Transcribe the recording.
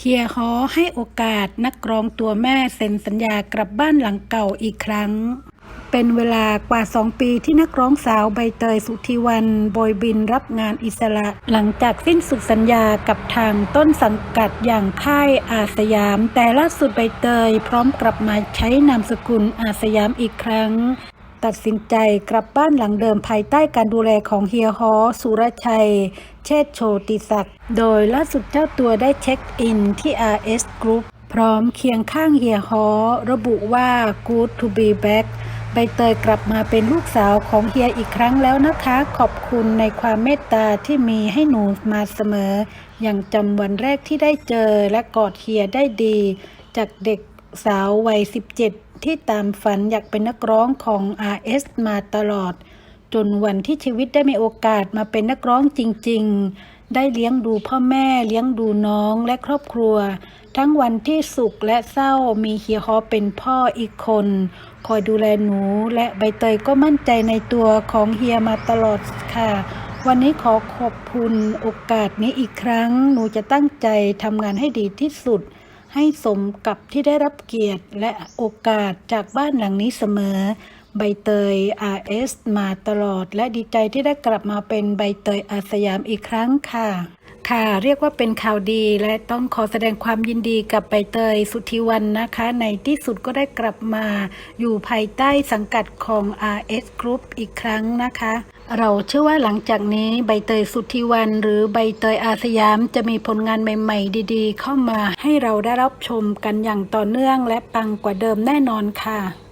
เฮียฮอให้โอกาสนักร้องตัวแม่เซ็นสัญญากลับบ้านหลังเก่าอีกครั้ง เป็นเวลากว่า 2 ปีที่นักร้องสาวใบเตยสุธีวันโบยบินรับงานอิสระ หลังจากสิ้นสุดสัญญากับทางต้นสังกัดอย่างค่ายอาสยาม แต่ล่าสุดใบเตยพร้อมกลับมาใช้นามสกุลอาสยามอีกครั้ง ตัดสินใจกลับบ้านหลังเดิมภายใต้การดูแลของเฮียฮอสุรชัย เชษโชติศักดิ์ โดยล่าสุดเจ้าตัวได้เช็คอินที่ RS Group พร้อมเคียงข้างเฮียฮอระบุว่า good to be back ใบเตยกลับมาเป็นลูกสาวของเฮียอีกครั้งแล้วนะคะ ขอบคุณในความเมตตาที่มีให้หนูมาเสมอ อย่างจำวันแรกที่ได้เจอและกอดเฮียได้ดี จากเด็ก สาววัย 17 ที่ตามฝันอยากเป็นนักร้องของ RS มาตลอด จนวันที่ชีวิตได้มีโอกาสมาเป็นนักร้องจริง ๆ ได้เลี้ยงดูพ่อแม่เลี้ยงดูน้องและครอบครัว ทั้งวันที่สุขและเศร้ามีเฮียฮอเป็นพ่ออีกคน คอยดูแลหนูและใบเตยก็มั่นใจในตัวของเฮียมาตลอดค่ะวันนี้ขอขอบคุณโอกาสนี้อีกครั้ง หนูจะตั้งใจทำงานให้ดีที่สุด ให้สมกับที่ได้รับเกียรติและโอกาสจากบ้านหลังนี้เสมอ ใบเตย RS มาตลอด และดีใจที่ได้กลับมาเป็นใบเตยอาสยามอีกครั้งค่ะ ค่ะ เรียกว่าเป็นข่าวดีและต้องขอแสดงความยินดีกับใบเตยสุธีวันนะคะ ในที่สุดก็ได้กลับมา อยู่ภายใต้สังกัดของ RS Group อีกครั้งนะคะ เราเชื่อว่าหลังจากนี้ใบเตยสุทธิวัน หรือใบเตยอาสยามจะมีผลงานใหม่ๆ ดีๆ เข้ามาให้เราได้รับชมกันอย่างต่อเนื่องและปังกว่าเดิมแน่นอนค่ะ